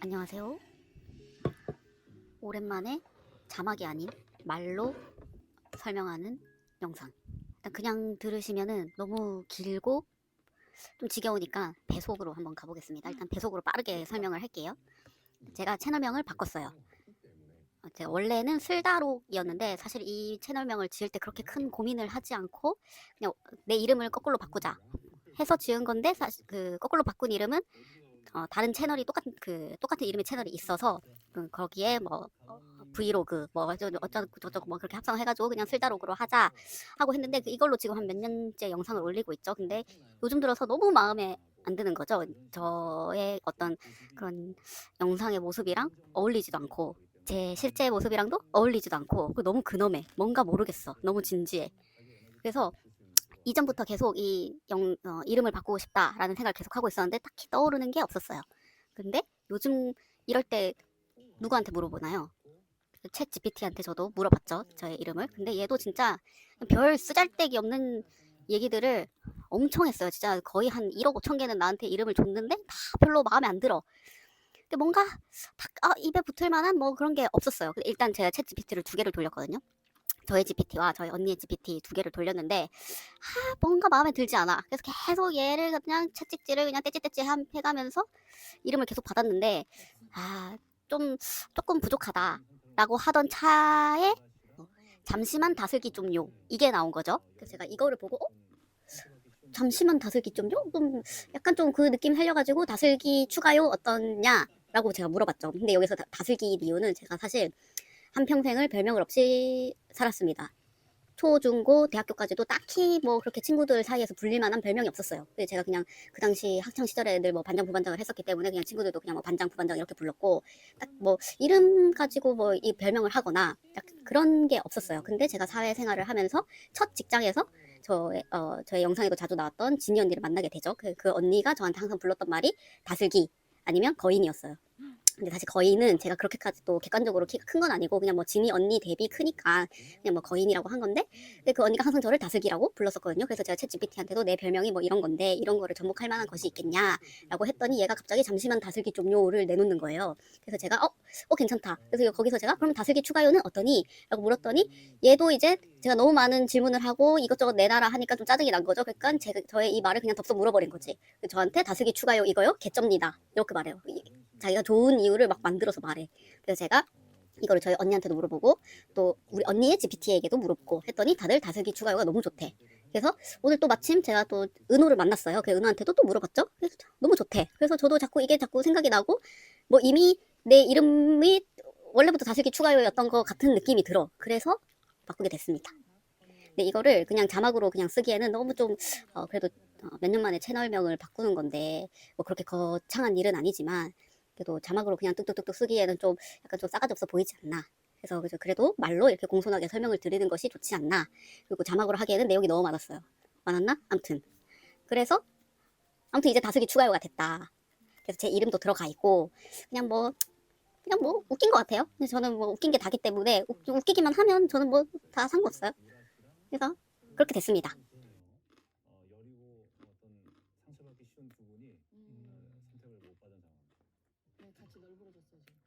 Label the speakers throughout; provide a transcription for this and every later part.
Speaker 1: 안녕하세요. 오랜만에 자막이 아닌 말로 설명하는 영상. 그냥 들으시면은 너무 길고 좀 지겨우니까 배속으로 한번 가보겠습니다. 일단 배속으로 빠르게 설명을 할게요. 제가 채널명을 바꿨어요. 어, 제가 원래는 슬다록이었는데 사실 이 채널명을 지을 때 그렇게 큰 고민을 하지 않고 그냥 내 이름을 거꾸로 바꾸자 해서 지은 건데 사실 그 거꾸로 바꾼 이름은 어, 다른 채널이 똑같은 그 똑같은 이름의 채널이 있어서 그, 거기에 뭐 어, 브이로그 뭐 어쩌고 저쩌고 뭐 그렇게 합성해가지고 그냥 슬다록으로 하자 하고 했는데 그 이걸로 지금 한 몇 년째 영상을 올리고 있죠. 근데 요즘 들어서 너무 마음에 안 드는 거죠. 저의 어떤 그런 영상의 모습이랑 어울리지도 않고 제 실제 모습이랑도 어울리지도 않고 그 너무 근엄해. 뭔가 모르겠어. 너무 진지해. 그래서 이전부터 계속 이 영, 어, 이름을 바꾸고 싶다라는 생각을 계속 하고 있었는데 딱히 떠오르는 게 없었어요. 근데 요즘 이럴 때 누구한테 물어보나요? 챗 GPT한테 저도 물어봤죠. 저의 이름을. 근데 얘도 진짜 별 쓰잘데기 없는 얘기들을 엄청 했어요. 진짜 거의 한 1억 5천 개는 나한테 이름을 줬는데 다 별로 마음에 안 들어. 근데 뭔가 딱 아, 입에 붙을 만한 뭐 그런 게 없었어요. 일단 제가 챗 GPT를 두 개를 돌렸거든요. 저의 GPT와 저희 언니의 GPT 두 개를 돌렸는데 아, 뭔가 마음에 들지 않아. 그래서 계속 얘를 그냥 채찍질을 그냥 떼찌떼찌 함- 해가면서 이름을 계속 받았는데 아, 좀 조금 부족하다라고 하던 차에 어, 잠시만 다슬기 좀요 이게 나온 거죠. 그래서 제가 이거를 보고 어? 잠시만 다슬기 좀요? 좀 약간 좀 그 느낌 살려가지고 다슬기 추가요 어떠냐라고 제가 물어봤죠. 근데 여기서 다, 다슬기 이유는 제가 사실 한 평생을 별명을 없이 살았습니다. 초, 중, 고, 대학교까지도 딱히 뭐 그렇게 친구들 사이에서 불릴 만한 별명이 없었어요. 근데 제가 그냥 그 당시 학창 시절에 늘 뭐 반장, 부반장을 했었기 때문에 그냥 친구들도 그냥 뭐 반장, 부반장 이렇게 불렀고 딱 뭐 이름 가지고 뭐 이 별명을 하거나 딱 그런 게 없었어요. 근데 제가 사회생활을 하면서 첫 직장에서 저의, 어, 저의 영상에도 자주 나왔던 진이 언니를 만나게 되죠. 그, 그 언니가 저한테 항상 불렀던 말이 다슬기 아니면 거인이었어요. 근데 사실 거인은 제가 그렇게까지 또 객관적으로 키가 큰 건 아니고 그냥 뭐 진이 언니 대비 크니까 그냥 뭐 거인이라고 한 건데 근데 그 언니가 항상 저를 다슬기라고 불렀었거든요. 그래서 제가 챗 GPT한테도 내 별명이 뭐 이런 건데 이런 거를 접목할 만한 것이 있겠냐라고 했더니 얘가 갑자기 잠시만 다슬기 좀요를 내놓는 거예요. 그래서 제가 어, 어 괜찮다. 그래서 거기서 제가 그럼 다슬기 추가요는 어떠니? 라고 물었더니 얘도 이제 제가 너무 많은 질문을 하고 이것저것 내놔라 하니까 좀 짜증이 난 거죠. 그러니까 제, 저의 이 말을 그냥 덥석 물어버린 거지. 저한테 다슬기 추가요 이거요? 개점니다. 이렇게 말해요. 이- 자기가 좋은 이유를 막 만들어서 말해. 그래서 제가 이거를 저희 언니한테도 물어보고 또 우리 언니의 GPT에게도 물어보고 했더니 다들 다슬기 추가요가 너무 좋대. 그래서 오늘 또 마침 제가 또 은호를 만났어요. 그 은호한테도 또 물어봤죠. 그래서 너무 좋대. 그래서 저도 자꾸 이게 자꾸 생각이 나고 뭐 이미 내 이름이 원래부터 다슬기 추가요였던 것 같은 느낌이 들어. 그래서 바꾸게 됐습니다. 근데 이거를 그냥 자막으로 그냥 쓰기에는 너무 좀 어, 그래도 몇년 만에 채널명을 바꾸는 건데 뭐 그렇게 거창한 일은 아니지만 그래도 자막으로 그냥 뚝뚝뚝뚝 쓰기에는 좀 약간 좀 싸가지 없어 보이지 않나. 그래서 그래서 그래도 말로 이렇게 공손하게 설명을 드리는 것이 좋지 않나. 그리고 자막으로 하기에는 내용이 너무 많았어요. 많았나? 암튼. 그래서 아무튼 이제 다슬기 추가요가 됐다. 그래서 제 이름도 들어가 있고 그냥 뭐 그냥 뭐 웃긴 것 같아요. 근데 저는 뭐 웃긴 게 다기 때문에 웃, 웃기기만 하면 저는 뭐 다 상관없어요. 그래서 그렇게 됐습니다.
Speaker 2: 어, 여리고 어떤 상처받기 쉬운 두 분이 어, 선택을 못 받은 상황.
Speaker 3: 네, 같이 널브러졌어요 지금.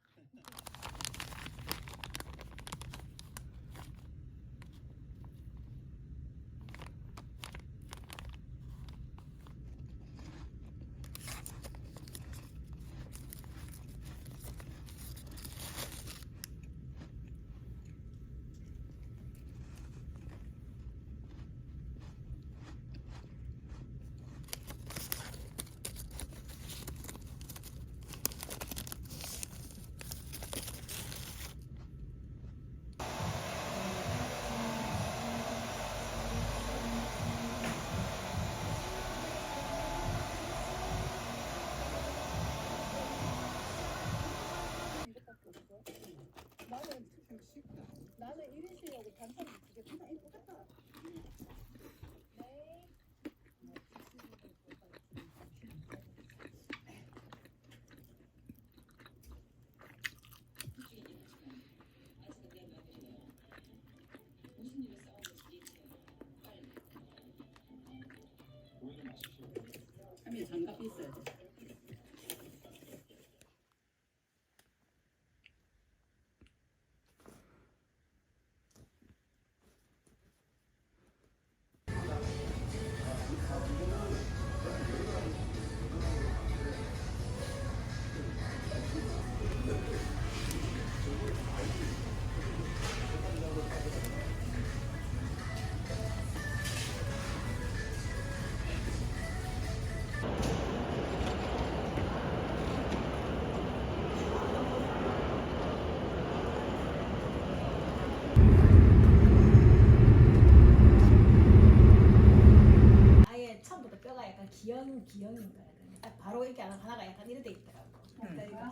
Speaker 3: 나는 나는 이리시하고 반찬 두개 그냥 이 똑같다.
Speaker 2: 보이는
Speaker 3: 하면 장갑이 있어야 돼.
Speaker 4: 이렇게 하나가 약간 이렇게 돼 있더라고.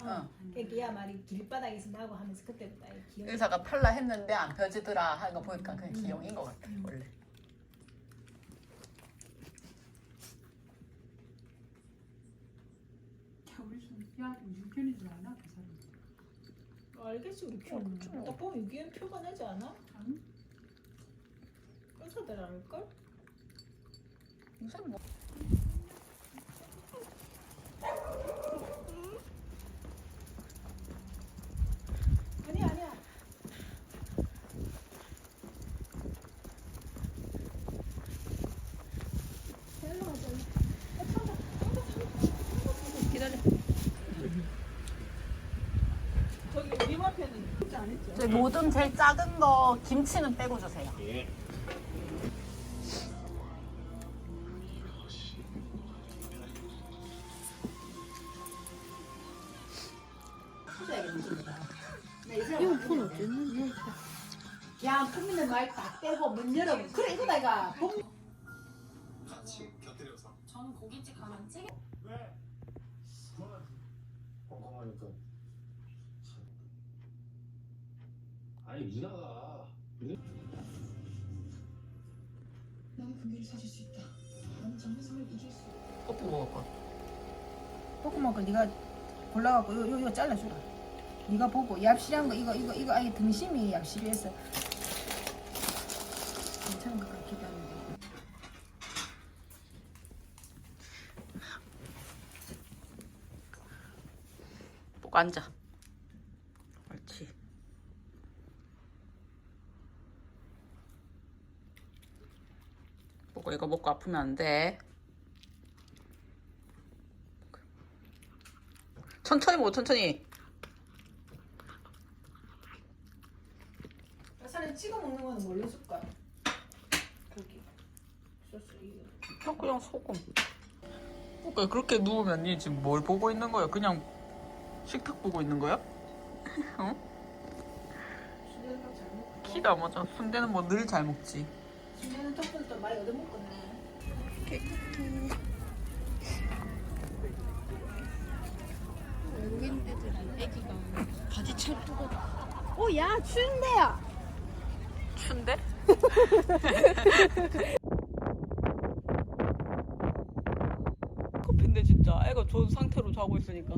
Speaker 4: 어. 그야 말이 길바닥에서 나고 하면서 그때부터 아예 기형.
Speaker 5: 의사가 펼라 했는데 안 펴지더라 하는 거 보니까 그냥 기형인 것 같아 원래.
Speaker 3: 줄 아나 그 사람.
Speaker 4: 알겠지 우리 표. 딱 보면 유기현 표가 나지 않아?
Speaker 3: 아니?
Speaker 4: 의사들 알걸?
Speaker 5: 요새 뭐
Speaker 4: 아니야 아니야. 저기 우리 앞에는 진짜 안 했죠?
Speaker 5: 저희 모듬 제일 작은 거 김치는 빼고 주세요.
Speaker 4: 이거 폰 어쨌는? 야, 품있는 말딱 빼고 문 열어. 그래 이거 내가 봄.
Speaker 6: 저는 고깃집 가면 찌개
Speaker 2: 엉엉하니까 아니 미나가
Speaker 6: 나는 금리를 사줄 수 있다. 나는 장래성을 이길 수 있다.
Speaker 5: 볶음 먹을 거.
Speaker 4: 볶음 먹을 네가 골라갖고 요, 요, 이거 잘라주라. 네가 보고 얍실한 거 이거 이거 이거 아예 등심이 얍실해서 괜찮은 것 같기도 한데.
Speaker 5: 꼭 앉아. 옳지. 보고 이거 먹고 아프면 안 돼. 천천히 먹어 천천히.
Speaker 4: 살에 찍어 먹는 거는 뭘로 쓸까? 저기 소스 이거.
Speaker 5: 어, 그냥 소금. 그러니까 그렇게 누우면 니 지금 뭘 보고 있는 거야? 그냥 식탁 보고 있는 거야?
Speaker 4: 순대는 잘 먹고.
Speaker 5: 키가 맞아. 순대는 뭐 늘 잘 먹지.
Speaker 4: 순대는 또 많이 얻어먹겠네.
Speaker 6: 외국인 애들은 애기가 바지 찰뚜거
Speaker 4: 오야 춘대야.
Speaker 5: 춘대? 커피인데 진짜 애가 좋은 상태로 자고 있으니까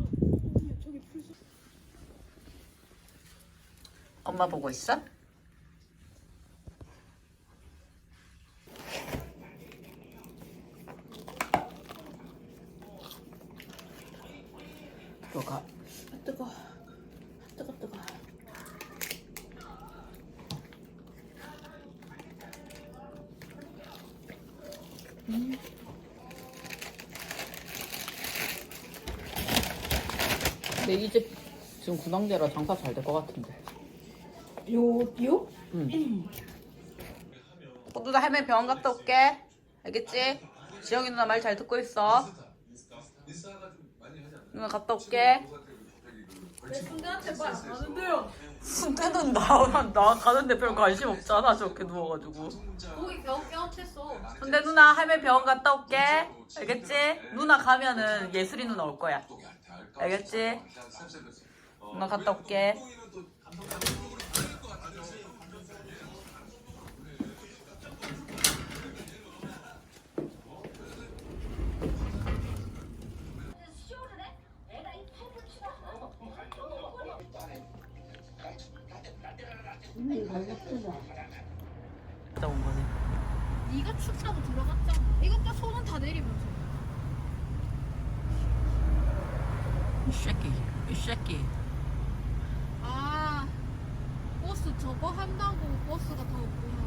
Speaker 5: 엄마 보고 있어?
Speaker 4: 뜨거. 뜨거 뜨거.
Speaker 5: 근데 이 집 지금 군항대라 장사 잘 될 것 같은데
Speaker 4: 요 요?
Speaker 5: 응. 호두다 할머니 병원 갔다 올게. 알겠지? 지영이 누나 말 잘 듣고 있어. 누나 갔다 올게.
Speaker 4: 순대한테 말 안 하는데요.
Speaker 5: 순대는 나, 나 가는데 별 관심 없잖아. 저렇게 누워가지고.
Speaker 6: 거기 병 깨어쳤어
Speaker 5: 근데 누나 할머니 병원 갔다 올게. 알겠지? 누나 가면은 예슬이 누나 올 거야. 알겠지? 누나 갔다 올게. 갔다 온 거네.
Speaker 6: 네가 춥다고 들어갔잖아. 이것 봐 손은 다 내리면서.
Speaker 5: 이 새끼, 이 새끼.
Speaker 7: 아 버스 저거 한다고 버스가 더 없구나.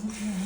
Speaker 5: Mm-hmm.